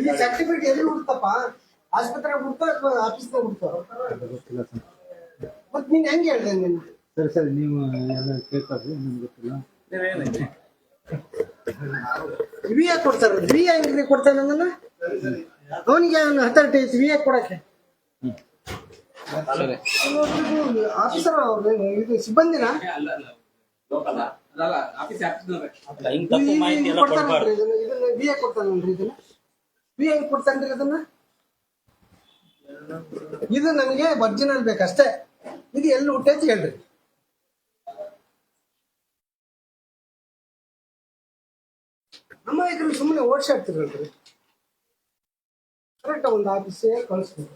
ಈ ಸರ್ಟಿಫಿಕೇಟ್ ಎಲ್ಲಿ ಹುಡ್ತಪ್ಪ ಆಸ್ಪತ್ರೆ ಹುಡ್ತಾ ಅಥವಾ ಹುಡ್ತಾವ ಗೊತ್ತಿಲ್ಲ ಸರ್. ಮತ್ ನೀನ್ ಹೆಂಗ್ ಹೇಳ್ದೆ ನೀನು ಸರಿ ಸರಿ ನೀವು ಎಲ್ಲ ಕೇಳ್ತಾರೆ ನಮ್ಗೆ ಗೊತ್ತಿಲ್ಲ. ವಿ ಯಾಕೆ ಕೊಡ್ತಾರ? ವಿ ಹೆಂಗ್ರಿ ಕೊಡ್ತಾನೆ ನನ್ನ ಅವನಿಗೆ ಅವನು ಅಥಾರಿಟಿ ಐತಿ ವಿ ಯಾಕೆ ಕೊಡಕ್ಕೆ? ಸರಿ. ಆಫೀಸರ್ ಇದು ಸಿಬ್ಬಂದಿನ? ಹಿಂಗ್ ತಪ್ಪು ಮಾಹಿತಿ ಎಲ್ಲ ಕೊಡ್ಬಾರ್ದು ವಿ ಯಾಕೆ ಕೊಡ್ತಾನಲ್ರಿ ಇದನ್ನ ವಿ ಹೆಂಗ್ ಕೊಡ್ತಾನ್ರಿ ಅದನ್ನ ಇದು ನನಗೆ ಒರಿಜಿನಲ್ ಬೇಕಷ್ಟೇ ಇದು ಎಲ್ಲಿ ಹುಟ್ಟೈತಿ ಹೇಳ್ರಿ ನಮ್ಮ ಇದ್ರಲ್ಲಿ ಸುಮ್ಮನೆ ಓಡ್ಸಾಡ್ತಿರಲ್ರಿ ಕರೆಕ್ಟ್ ಒಂದು ಆಫೀಸೇ ಕಳಿಸ್ಬೇಕು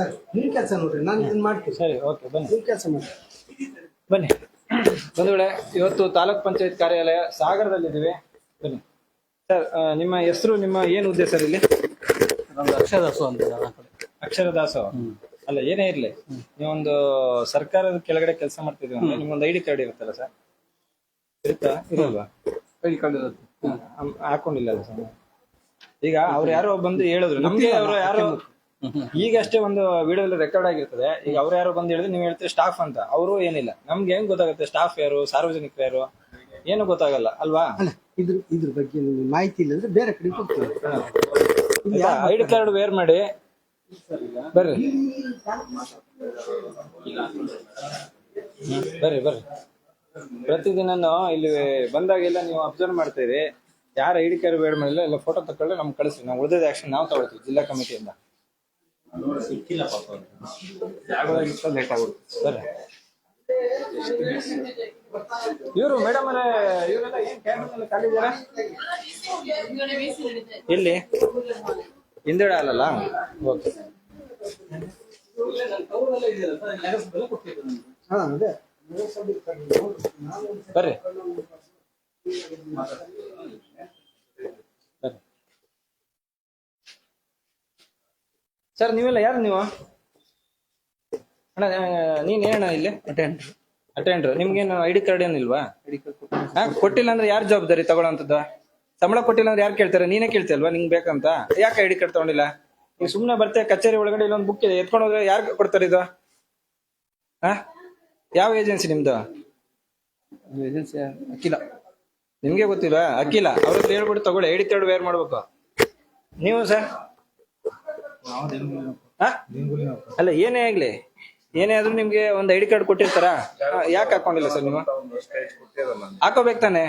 ಸರ್ ನಿಮ್ ಕೆಲಸ ನೋಡ್ರಿ ನಾನು ಇದನ್ನ ಮಾಡ್ತೀನಿ. ಸರಿ ಓಕೆ ಬನ್ನಿ. ನಿಮ್ ಕೆಲಸ ಮಾಡಿ. ಬನ್ನಿ. ಬಂಧುಗಳೇ ಇವತ್ತು ತಾಲೂಕ್ ಪಂಚಾಯತ್ ಕಾರ್ಯಾಲಯ ಸಾಗರದಲ್ಲಿದ್ದೀವಿ. ಬನ್ನಿ. ಸರ್ ನಿಮ್ಮ ಹೆಸರು ನಿಮ್ಮ ಏನು ಉದ್ದೇಶ ಸರ್ ಇಲ್ಲಿ? ನಮ್ದು ಅಕ್ಷರದಾಸು ಅಂತ ಕಡೆ. ಅಕ್ಷರದಾಸ. ಅಲ್ಲ ಏನೇ ಇರಲಿ ನೀವೊಂದು ಸರ್ಕಾರದ ಕೆಳಗಡೆ ಕೆಲಸ ಮಾಡ್ತಿದ್ದೀವಿ ಅಂದ್ರೆ ನಿಮ್ಗೊಂದು ಐಡಿ ಕಾರ್ಡ್ ಇರುತ್ತಲ್ಲ ಸರ್? ಇರುತ್ತಾ? ಇರಲ್ವಾ? ಐಡಿ ಕಾರ್ಡ್ ಇರುತ್ತೆ. ಹಾಕೊಂಡಿಲ್ಲ ಸರ್. ಈಗ ಅವ್ರು ಯಾರೋ ಬಂದು ಹೇಳಿದ್ರು. ನಮ್ಗೆ ಅವರು ಯಾರೋ ಈಗಷ್ಟೇ ಒಂದು ವಿಡಿಯೋ ರೆಕಾರ್ಡ್ ಆಗಿರ್ತದೆ. ಈಗ ಅವ್ರು ಯಾರು ಬಂದು ಹೇಳಿದ್ರೆ ನೀವು ಹೇಳ್ತೀರಿ ಸ್ಟಾಫ್ ಅಂತ. ಅವರು ಏನಿಲ್ಲ. ನಮ್ಗೆ ಹೆಂಗ್ ಗೊತ್ತಾಗುತ್ತೆ? ಸ್ಟಾಫ್ ಯಾರು? ಸಾರ್ವಜನಿಕರು ಯಾರು? ಏನು ಗೊತ್ತಾಗಲ್ಲ ಅಲ್ವಾ? ಅಲ್ಲ ಇದ್ರ ಇದ್ರ ಬಗ್ಗೆ ನಿಮ್ಗೆ ಮಾಹಿತಿ ಇಲ್ಲ ಅಂದ್ರೆ ಬೇರೆ ಕಡೆ ಹೋಗ್ತೀವಿ ಐಡಿ ಕಾರ್ಡ್ ವೇರ್ ಮಾಡಿ. ಬರ್ರಿ. ಹ್ಮ್, ಬರ್ರಿ ಬರ್ರಿ. ಪ್ರತಿದಿನನು ಇಲ್ಲಿ ಬಂದಾಗೆಲ್ಲ ನೀವು ಅಬ್ಸರ್ವ್ ಮಾಡ್ತೀರಿ ಯಾರ ಐಡಿ ಕಾರ್ಡ್ ವೇರ್ ಮಾಡಿಲ್ಲ ಎಲ್ಲ ಫೋಟೋ ತಕೊಳ್ಳಿ ನಮ್ಗೆ ಕಳಿಸ್ರಿ. ನಾವು ಉಳಿದ ಆಕ್ಷನ್ ನಾವು ತಗೊಳ್ತೀವಿ ಜಿಲ್ಲಾ ಕಮಿಟಿಯಿಂದ. ಲೇಟ್ ಆಗುತ್ತೆ ಬರ್ರಿ ಇವರು ಮೇಡಮ್ ಅವರೇ ಇವರೆಲ್ಲ ಏನ್ ಕ್ಯಾಬಿನ್ ಎಲ್ಲ ಖಾಲಿ ಇದಾರ ಹೊರ್ಗಡೆ ಬೇಸಿ ನಡೀತಾ ಇದೆ. ಎಲ್ಲಿ ಹಿಂದೆಡೆ ಅಲ್ಲಲ್ಲ? ಓಕೆ. ಹಾ ಅದೇ. ಬರ್ರಿ. ಸರ್ ನೀವೆಲ್ಲ ಯಾರು ನೀವು? ಅಣ್ಣ ನೀನ್ ಏನಣ್ಣ ಇಲ್ಲಿ? ಅಟೆಂಡ್ ಅಟೆಂಡ್ರು ನಿಮ್ಗೇನು ಐ ಡಿ ಕಾರ್ಡ್ ಏನಿಲ್ವಾ? ಹಾ? ಕೊಟ್ಟಿಲ್ಲ ಅಂದ್ರೆ ಯಾರು ಜವಾಬ್ದಾರಿ ತಗೊಳ್ಳೋಂಥದ್ದು ಸಂಬಳ ಕೊಟ್ಟಿಲ್ಲ ಅಂದ್ರೆ ಯಾರು ಕೇಳ್ತಾರೆ? ನೀನೇ ಕೇಳ್ತಿಯಲ್ವಾ ನಿಂಗೆ ಬೇಕಂತ. ಯಾಕೆ ಐ ಡಿ ಕಾರ್ಡ್ ತಗೊಂಡಿಲ್ಲ? ನೀವು ಸುಮ್ಮನೆ ಬರ್ತೆ ಕಚೇರಿ ಒಳಗಡೆ ಇಲ್ಲೊಂದು ಬುಕ್ ಇದೆ ಎತ್ಕೊಂಡು ಹೋದ್ರೆ ಯಾರು ಕೊಡ್ತಾರೆ ಇದು? ಹಾ? ಯಾವ ಏಜೆನ್ಸಿ ನಿಮ್ದು? ಏಜೆನ್ಸಿ ಅಕ್ಕಿಲ ನಿಮ್ಗೆ ಗೊತ್ತಿಲ್ವಾ? ಅಕ್ಕಿಲ ಅವ್ರ ಹೇಳ್ಬಿಟ್ಟು ತಗೊಳ್ಳಿ. ಐ ಡಿ ಕಾರ್ಡ್ ವೇರ್ ಮಾಡ್ಬೇಕು. ನೀವು ಸರ್ ಅಲ್ಲ ಏನೇ ಆಗ್ಲಿ. ಏನೇ ಆದ್ರೂ ನಿಮ್ಗೆ ಒಂದ್ ಐಡಿ ಕಾರ್ಡ್ ಕೊಟ್ಟಿರ್ತಾರ? ಯಾಕೆ ಹಾಕೊಂಡಿಲ್ಲ ಸರ್ ನೀವು? ಹಾಕೋಬೇಕು ತಾನೆ.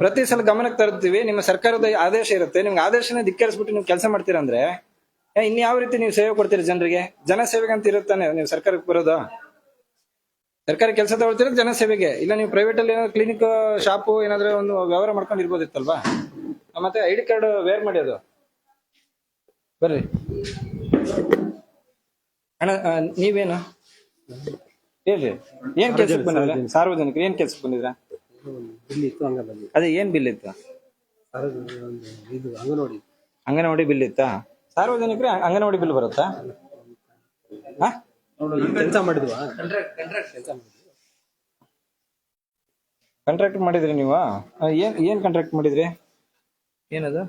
ಪ್ರತಿ ಸಲ ಗಮನಕ್ಕೆ ತರ್ತೀವಿ. ನಿಮ್ಮ ಸರ್ಕಾರದ ಆದೇಶ ಇರುತ್ತೆ. ನಿಮ್ಗೆ ಆದೇಶನ ಧಿಕ್ಕರಿಸ್ಬಿಟ್ಟು ನೀವು ಕೆಲಸ ಮಾಡ್ತೀರಾ ಅಂದ್ರೆ ಏ, ಇನ್ ಯಾವ ರೀತಿ ನೀವು ಸೇವೆ ಕೊಡ್ತೀರಿ ಜನರಿಗೆ? ಜನ ಸೇವೆಗೆ ಅಂತ ಇರುತ್ತಾನೆ ನೀವು ಸರ್ಕಾರಕ್ಕೆ ಬರೋದು. ಸರ್ಕಾರಿ ಕೆಲಸ ತಗೊಳ್ತೀರ ಜನ ಸೇವೆಗೆ? ಇಲ್ಲ ನೀವು ಪ್ರೈವೇಟ್ ಅಲ್ಲಿ ಏನಾದ್ರು ಕ್ಲಿನಿಕ್ ಶಾಪು ಏನಾದ್ರೂ ಒಂದು ವ್ಯವಹಾರ ಮಾಡ್ಕೊಂಡು ಇರ್ಬೋದಿತ್ತಲ್ವಾ ಮತ್ತೆ ಐಡಿ ಕಾರ್ಡ್ ವೇರ್ ಮಾಡಿ ಅದು. ಬರ್ರಿ. ಅಣ್ಣ ನೀವೇನ? ಹೇಳ್ರಿ ಏನ್ ಕೆಲ್ಸಕ್ಕೆ ಬಂದಿದ್ರ? ಸಾರ್ವಜನಿಕರು ಏನ್ ಕೆಲ್ಸಕ್ಕೆ ಬಂದಿದ್ರ? ಇಲ್ಲಿ ಇತ್ತು ಹಂಗ ಬಂದಿ ಅದೇ ಏನ್ ಬಿಲ್ ಇತ್ತು? ಇದು ಅಂಗನವಾಡಿ ಅಂಗನವಾಡಿ ಬಿಲ್ ಇತ್ತಾ? ಸಾರ್ವಜನಿಕರ ಅಂಗನವಾಡಿ ಬಿಲ್ ಬರುತ್ತಾ? ಕೆಲಸ ಮಾಡಿದ್ವಾ ಕಾಂಟ್ರಾಕ್ಟ್ ಮಾಡಿದ್ರಿ ನೀವು? ಏನ್ ಏನ್ ಕಾಂಟ್ರಾಕ್ಟ್ ಮಾಡಿದ್ರಿ? ಏನದು?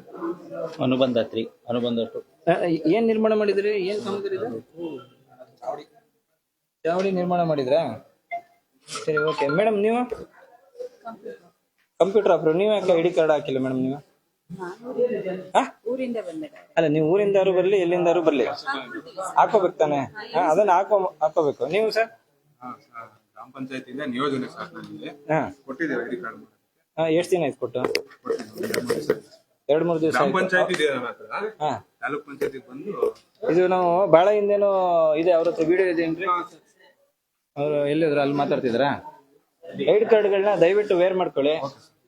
ಅನುಬಂಧ ತ್ರೀ ಅನುಬಂಧ ಟು ಏನ್ ನಿರ್ಮಾಣ ಮಾಡಿದ್ರಿ? ಏನ್ ಕಾಮಗಾರಿ ಇದು ಚಾವಡಿ. ನಿರ್ಮಾಣ ಮಾಡಿದ್ರಾ? ಸರಿ ಓಕೆ ಮೇಡಮ್ ನೀವು? ಕಂಪ್ಯೂಟರ್ ಆಪರೇಟರ್ ನೀವು ಯಾಕೆ ಐಡಿ ಕಾರ್ಡ್ ಹಾಕಿಲ್ಲ ಮೇಡಮ್ ನೀವು? ಹಾ? ಊರಿಂದ ಅಲ್ಲ ನೀವು ಊರಿಂದಾರು ಬರ್ಲಿ ಎಲ್ಲಿಂದಾರು ಬರ್ಲಿ. ಹಾಕೋಬೇಕು ತಾನೆ? ಹಾ, ಅದನ್ನ ಹಾಕೋ ಹಾಕೋಬೇಕು. ನೀವು ಸರ್ ಗ್ರಾಮ ಪಂಚಾಯತಿಯಿಂದ ನಿಯೋಜನೆ ಸರ್ ನನಗೆ ಹಾ. ಕೊಟ್ಟಿದ್ದೇವೆ ಐಡಿ ಕಾರ್ಡ್ ಹಾ, ಎಷ್ಟ್ ದಿನ ಆಯ್ತು ಕೊಟ್ಟು? ಎರಡ್ ಮೂರು ದಿವಸ ಗ್ರಾಮ ಆಯ್ತು. ಪಂಚಾಯತಿ ಇದೆ ನನ್ನ ಹತ್ರ ಹಾ. ತಾಲೂಕ್ ಪಂಚಾಯತಿಗೆ ಬಂದು ಇದು ನಾವು ಬಹಳ ಹಿಂದೇನು ಇದೆ ಅವ್ರ ಹತ್ರ ವಿಡಿಯೋ ಇದೆ ಅವ್ರು ಎಲ್ಲಿದ್ರು ಅಲ್ಲಿ ಮಾತಾಡ್ತಿದ್ರಾ? ಐಡಿ ಕಾರ್ಡ್ಗಳನ್ನ ದಯವಿಟ್ಟು ವೇರ್ ಮಾಡ್ಕೊಳ್ಳಿ.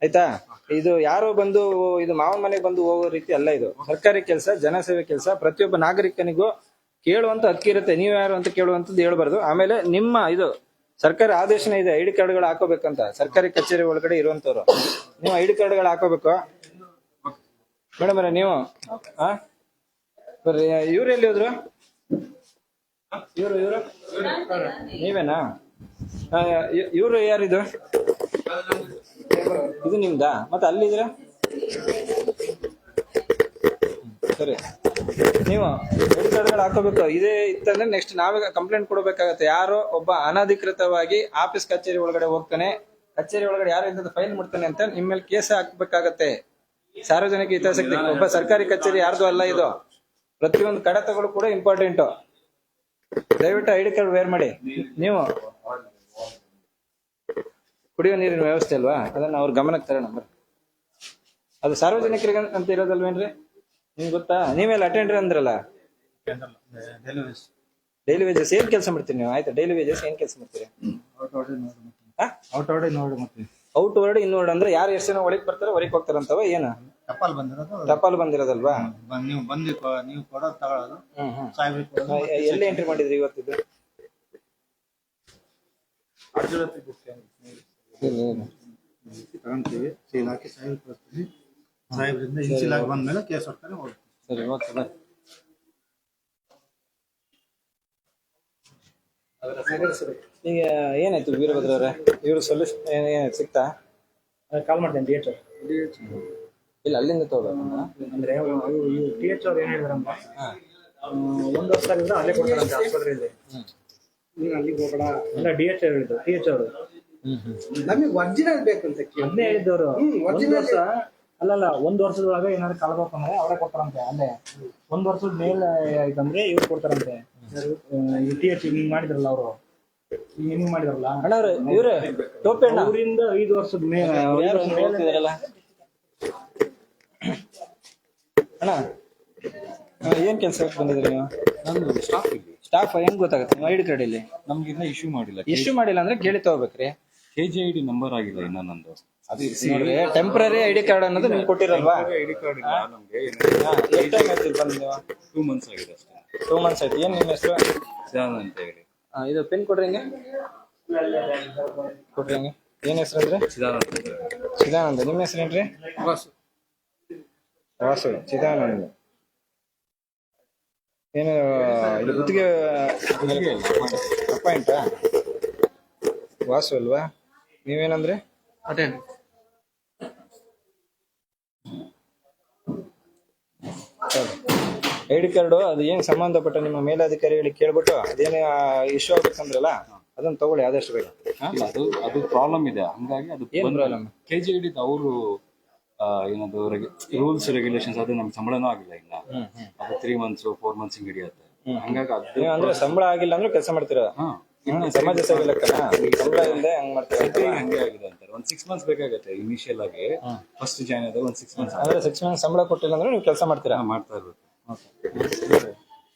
ಆಯ್ತಾ? ಇದು ಯಾರು ಬಂದು ಇದು ಮಾವನ ಮನೆಗೆ ಬಂದು ಹೋಗೋ ರೀತಿ ಅಲ್ಲ ಇದು. ಸರ್ಕಾರಿ ಕೆಲಸ ಜನಸೇವೆ ಕೆಲಸ ಪ್ರತಿಯೊಬ್ಬ ನಾಗರಿಕನಿಗೂ ಕೇಳುವಂತ ಹಕ್ಕಿ ಇರುತ್ತೆ. ನೀವು ಯಾರು ಅಂತ ಕೇಳುವಂತದ್ದು ಹೇಳ್ಬಾರ್ದು. ಆಮೇಲೆ ನಿಮ್ಮ ಇದು ಸರ್ಕಾರಿ ಆದೇಶನೇ ಇದೆ ಐಡಿ ಕಾರ್ಡ್ಗಳು ಹಾಕೋಬೇಕಂತ. ಸರ್ಕಾರಿ ಕಚೇರಿ ಒಳಗಡೆ ಇರುವಂತವ್ರು. ನೀವು ಐಡಿ ಕಾರ್ಡ್ಗಳು ಹಾಕೋಬೇಕು. ಮೇಡಮ್ ಅವರೇ ನೀವು ಹಾ ಬರ್ರಿ ಇವ್ರು ಎಲ್ಲಿ ಹೋದ್ರು? ಇವ್ರು, ಇವರು? ನೀವೇನಾ? ಇವರು ಯಾರಿದು? ಇದು ನಿಮ್ದಾ? ಮತ್ತೆ ಅಲ್ಲಿದ್ರ ಸರಿ. ನೀವು ಎರಡು ಕಾರ್ಡ್ಗಳು ಹಾಕೋಬೇಕು. ಇದೇ ಇತ್ತಂದ್ರೆ ನೆಕ್ಸ್ಟ್ ನಾವೇ ಕಂಪ್ಲೇಂಟ್ ಕೊಡಬೇಕಾಗತ್ತೆ. ಯಾರೋ ಒಬ್ಬ ಅನಧಿಕೃತವಾಗಿ ಆಫೀಸ್ ಕಚೇರಿ ಒಳಗಡೆ ಹೋಗ್ತಾನೆ. ಕಚೇರಿ ಒಳಗಡೆ ಯಾರು ಇಂಥದ್ದು ಫೈಲ್ ಮಾಡ್ತಾನೆ ಅಂತ ನಿಮ್ಮ ಮೇಲೆ ಕೇಸ್ ಹಾಕ್ಬೇಕಾಗತ್ತೆ. ಸಾರ್ವಜನಿಕ ಹಿತಾಸಕ್ತಿ ಒಬ್ಬ ಸರ್ಕಾರಿ ಕಚೇರಿ ಯಾರ್ದು ಅಲ್ಲ ಇದು. ಪ್ರತಿಯೊಂದು ಕಡತಗಳು ಕೂಡ ಇಂಪಾರ್ಟೆಂಟ್ ದಯವಿಟ್ಟು ಐಡಿ ಕಾರ್ಡ್ ವೇರ್ ಮಾಡಿ. ನೀವು ಕುಡಿಯೋ ನೀರಿನ ವ್ಯವಸ್ಥೆ ಅಲ್ವಾ? ಅದನ್ನ ಅವ್ರ ಗಮನಕ್ಕೆ ತರೋಣ ಬರ್ರಿ ಅದು ಸಾರ್ವಜನಿಕರಿಗೆ ಅಂತ ಇರೋದಲ್ವೇನ್ರಿ? ನಿಮ್ಗೆ ಗೊತ್ತಾ? ನೀವೆಲ್ಲ ಅಟೆಂಡ್ರಿ ಅಂದ್ರಲ್ಲ? ಡೈಲಿ ವೇಜಸ್ ಏನ್ ಕೆಲಸ ಮಾಡ್ತೀರಿ ನೀವು? ಆಯ್ತಾ? ಡೈಲಿ ವೇಜಸ್ ಏನ್ ಕೆಲಸ ಮಾಡ್ತೀರಿ? ಔಟ್ ಔಟ್ ನೋಡಿ ಮತ್ತೆ. ಔಟ್ ವರ್ಡ್ ಇನ್ವರ್ಡ್ ಅಂದ್ರೆ ಯಾರು ಎಷ್ಟು ಜನ ಒಳಗೆ ಬರ್ತಾರೆ ಹೊರಗೆ ಹೋಗ್ತಾರಂತವ ಏನ? ಟಪಾಲ್ ಬಂದಿರೋದು. ಟಪಾಲ್ ಬಂದಿರೋದಲ್ವಾ? ಬಂದ್- ನೀವು ಬಂದು ನೀವು ಕೊಡೋದು ತಗೊಳ್ಳೋದು. ಹ್ಮ್ ಹ್ಮ್. ಸಾಹೇಬ್ರಿಗೆ ಕೊಡೋದು. ಆ, ಎಲ್ಲಿ ಎಂಟ್ರಿ ಮಾಡಿದ್ರಿ ಇವತ್ತಿದ್ದು ತಗೊಂತೀವಿ. ಸೀಲ್ ಹಾಕಿ ಸಾಹೇಬ್ರಿಗೆ ಕೊಡ್ತೀವಿ ಸಾಹೇಬ್ರಿಂದ ಇನ್ಸಿಲ್ ಆಗಿ ಬಂದ್ಮೇಲೆ ಕೇಸ್ ಹೊಡ್ತಾರೆ ಹೋಗ್ತೀವಿ. ಸರಿ ಓಕೆ ಈಗ ಏನಾಯ್ತು ವೀರಭದ್ರ ಅವರೇ? ಇವ್ರ ಸೊಲ್ಯೂಷನ್ ಏನಾಯ್ತು? ಸಿಕ್ತಾ ಕಾಲ್ ಮಾಡ್ತೇನೆ ಎಚ್ ಇಲ್ಲ ಅಲ್ಲಿಂದ ತಗೋಬೇಕು ಅಂದ್ರೆ ಡಿ ಎಚ್ ಅವ್ರು ಏನ್ ಹೇಳಿದ್ರಂತ? ಒಂದ್ ವರ್ಷ ಆಗಿದ್ರೆ ಅಲ್ಲೇ ಕೊಡ್ತಾರಂತೆ ಆಸ್ಪತ್ರೆಯಲ್ಲಿ. ನೀನು ಅಲ್ಲಿಗೆ ಹೋಗಬೇಡ. ಎಲ್ಲ ಡಿ ಎಚ್ ಹೇಳಿದ್ರು. ಟಿ ಎಚ್ ಅವರು. ನಮಗೆ ಒರಿಜಿನಲ್ ಬೇಕು ಅಂತ ಅದನ್ನೇ ಹೇಳಿದ್ದವರು. ಒಂದ್ ವರ್ಷ ಅಲ್ಲಲ್ಲ ಒಂದ್ ವರ್ಷದೊಳಗೆ ಏನಾದ್ರು ಕಳ್ಬೇಕು ಅಂದ್ರೆ ಅವರೇ ಕೊಡ್ತಾರಂತೆ. ಅಲ್ಲೇ. ಒಂದ್ ವರ್ಷದ ಮೇಲೆ ಆಯ್ತಂದ್ರೆ ಇವ್ರು ಕೊಡ್ತಾರಂತೆ. ಈ ಟಿ ಎಚ್ ಹಿಂಗ್ ಮಾಡಿದ್ರಲ್ಲ ಅವರು. ಹಿಂಗ್ ಮಾಡಿದ್ರಲ್ಲ? ಅಣ್ಣವ್ರೆ ಇವ್ರು? ಟೋಪಿ ಅಣ್ಣ? ಅವರಿಂದ ಐದು ವರ್ಷದ ಮೇಲೆ ಯಾರು ಅಣ್ಣ ಆ, ಏನ್ ಕೆಲಸ ಬಂದಿದ್ರಿ ನೀವು? ನಾನು ಸ್ಟಾಫ್ ಇಲ್ಲಿ. ಸ್ಟಾಫ್ ಹೆಂಗ್ ಗೊತ್ತಾಗುತ್ತೆ? ನೀವು ಐಡಿ ಕಾರ್ಡ್ ಇಲ್ಲಿ ನಮ್ಗೆ ಇನ್ನ ಇಶ್ಯೂ ಮಾಡಿಲ್ಲ. ಇಶ್ಯೂ ಮಾಡಿಲ್ಲ ಅಂದ್ರೆ ಕೇಳಿ ತಗೋಬೇಕ್ರಿ. K G I D number ಆಗಿಲ್ಲ ಇನ್ನ ನಂದು. ನೋಡ್ರಿ ಟೆಂಪರರಿ ಐಡಿ ಕಾರ್ಡ್ ಅನ್ನೋದು ನಿಮ್ಗೆ ಕೊಟ್ಟಿರಲ್ವಾ? ಐಡಿ ಕಾರ್ಡ್ ಇಲ್ಲ ನಮ್ಗೆ ಹಾ, ಎಷ್ಟ್ ಟೈಮ್ ಆಯ್ತು ಇಲ್ಲಿ ಬಂದು ನೀವು? ಟೂ ಮಂತ್ಸ್ ಆಗಿದೆ ಅಷ್ಟೇ. ಟೂ ಮಂತ್ಸ್ ಆಯ್ತು. ಏನು ನಿಮ್ಮ ಹೆಸರು? ಸಿದಾನಂದ್ ಅಂತ ಹೇಳಿ. ಆ, ಇದು ಪಿನ್ ಕೊಡ್ರಿ ಹಿಂಗೆ. ಕೊಡ್ರಿ ಹಿಂಗೆ. ಏನ್ ಹೆಸರು ಅಂದ್ರೆ? ಚಿದಾನಂದ ಅಂತ ಹೇಳಿ. ಚಿದಾನಂದ. ನಿಮ್ಮ ಹೆಸರೇನ್ರಿ ವಾಸು. ಚಿದಾನಂದ. ಏನು ಇದು ಗುತ್ತಿಗೆ ಅಪಾಯಿಂಟಾ? ವಾಸು ಅಲ್ವಾ? ನೀವೇನಂದ್ರೆ? ಅಟೆಂಡ್. ಐ ಡಿ ಕಾರ್ಡು ಅದು ಏನ್ ಸಂಬಂಧಪಟ್ಟ ನಿಮ್ಮ ಮೇಲಾಧಿಕಾರಿಗಳಿಗೆ ಕೇಳ್ಬಿಟ್ಟು ಅದೇನೇ ಇಶ್ಯೂ ಆಗ್ಬೇಕಂದ್ರಲ್ಲ ಅದನ್ನ ತಗೊಳ್ಳಿ ಆದಷ್ಟು ಬೇಗ? ಇಲ್ಲ ಅದು ಅದು ಪ್ರಾಬ್ಲಮ್ ಇದೆ. ಹಂಗಾಗಿ ಅದು ಏನ್ problem? ಕೆ ಜಿ ಐಡಿ ಅವರು ಏನದು ರೂಲ್ಸ್ ರೆಗ್ಯುಲೇಷನ್ಸ್ ಅದು ನಮ್ಗೆ ಸಂಬಳನೂ ಆಗಿಲ್ಲ ಇನ್ನ. ಅದು ತ್ರೀ ಮಂತ್ಸ್ ಫೋರ್ ಮಂತ್ಸ್ ಹಿಂಗ್ ಹಿಡಿಯುತ್ತೆ. ಹಂಗಾಗಿ ಅದು ನೀವು ಅಂದ್ರೆ ಸಂಬಳ ಆಗಿಲ್ಲ ಅಂದ್ರೆ ಕೆಲಸ ಮಾಡ್ತೀರಾ? ಹಾ. ಸಮಾಜ ಸೇವೆ ಲೆಕ್ಕನ ಸಂಬಳ ಇಲ್ಲದೆ ಹಂಗ್ ಮಾಡ್ತೀರಾ? ಹಂಗೆ ಆಗಿದೆ ಅಂತಾರೆ. ಒಂದ್ ಸಿಕ್ಸ್ ಮಂತ್ಸ್ ಬೇಕಾಗತ್ತೆ ಇನಿಷಿಯಲ್ ಆಗಿ. ಫಸ್ಟ್ ಜಾಯ್ನ್ ಆದಾಗ ಒಂದ್ ಸಿಕ್ಸ್ ಮಂತ್ಸ್ ಅಂದ್ರೆ ಸಿಕ್ಸ್ ಮಂತ್ ಸಂಬಳ ಕೊಟ್ಟಿಲ್ಲ ಅಂದ್ರೆ ನೀವು ಕೆಲಸ ಮಾಡ್ತೀರಾ? ಮಾಡ್ತಾ ಇರ್ಬೇಕು.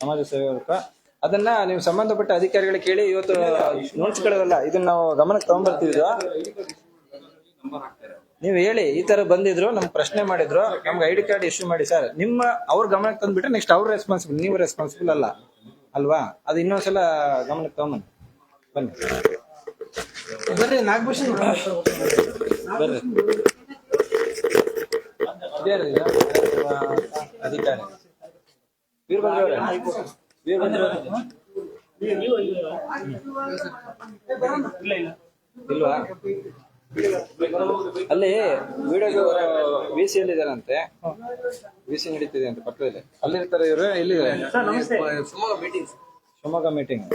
ಸಮಾಜ ಸೇವಕ. ಅದನ್ನ ನೀವು ಸಂಬಂಧಪಟ್ಟ ಅಧಿಕಾರಿಗಳಿಗೆ ಕೇಳಿ ಇವತ್ತು ನೋಡ್ಸ್ಕೊಳ್ಳೋದಲ್ಲ ಇದನ್ನ ನಾವು ಗಮನಕ್ಕೆ ತಗೊಂಡ್ಬರ್ತಿದ್ವಾ ನೀವು ಹೇಳಿ, ಈ ತರ ಬಂದಿದ್ರು, ನಮ್ಗೆ ಪ್ರಶ್ನೆ ಮಾಡಿದ್ರು, ನಮ್ಗೆ ಐಡಿ ಕಾರ್ಡ್ ಇಶ್ಯೂ ಮಾಡಿ ಸರ್ ನಿಮ್ಮ, ಅವ್ರ ಗಮನಕ್ಕೆ ತಂದ್ಬಿಟ್ರೆ ನೆಕ್ಸ್ಟ್ ಅವ್ರ ರೆಸ್ಪಾನ್ಸಿಬಲ್ ನೀವು ರೆಸ್ಪಾನ್ಸಿಬಲ್ ಅಲ್ಲ. ಅಲ್ವಾ? ಅದು ಇನ್ನೊಂದ್ಸಲ ಗಮನಕ್ಕೆ ತಗೊಂಬನ್ನಿ. ಬನ್ನಿ. ಬರ್ರಿ, ನಾಗಭೂಷಣ್ ಬರ್ರಿ. ಅಧಿಕಾರಿ ವೀರಭದ್ರ ಅವರೇ ವೀರಭದ್ರ ಅವರೇ ಇಲ್ವಾ? ಅಲ್ಲಿ ವಿಡಿಯೋ ವಿ ಸಿ ಅಲ್ಲಿ ಇದಾರಂತೆ ವಿ ಸಿ ನಡೀತಿದೆ ಅಂತ ಪಕ್ಕದಲ್ಲಿ. ಅಲ್ಲಿರ್ತಾರೆ ಇವರು ಇಲ್ಲಿ ಶಿವಮೊಗ್ಗ ಮೀಟಿಂಗ್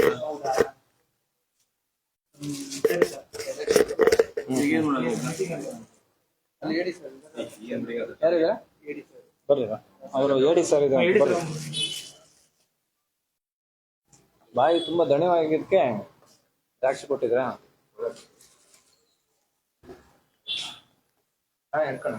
ಯಾರಿಗೆ ಬರ್ರಿ ಅವರು ಹೇಳಿ ಸರ್ ಇದು. ಬಾಯಿ ತುಂಬಾ ದಣಿವಾಗಿದ್ದಕ್ಕೆ ದ್ರಾಕ್ಷಿ ಕೊಟ್ಟಿದ್ರಾ ಹಾ ಅಂತ ಸರ್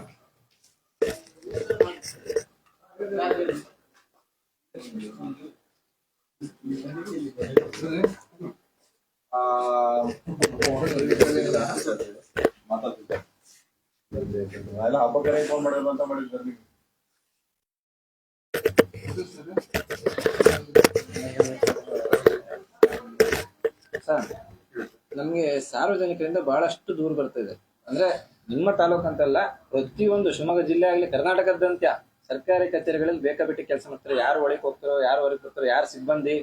ಸಾರ್ವಜನಿಕರಿಂದ ಬಹಳಷ್ಟು ದೂರ ಇದೆ ಅಂದ್ರೆ ನಿಮ್ಮ ತಾಲೂಕು ಅಂತಲ್ಲ, ಪ್ರತಿಯೊಂದು ಶಿವಮೊಗ್ಗ ಜಿಲ್ಲೆ ಆಗಲಿ ಕರ್ನಾಟಕದಂತ್ಯ ಸರ್ಕಾರಿ ಕಚೇರಿಗಳಲ್ಲಿ ಬೇಕಾಬಿಟ್ಟಿ ಕೆಲಸ ಮಾಡ್ತಾರೆ. ಯಾರು ಒಳಗೆ ಹೋಗ್ತಾರೋ, ಯಾರು ಹೊರಗೆ ಹೋಗ್ತಾರೋ, ಯಾರು ಸಿಬ್ಬಂದಿ,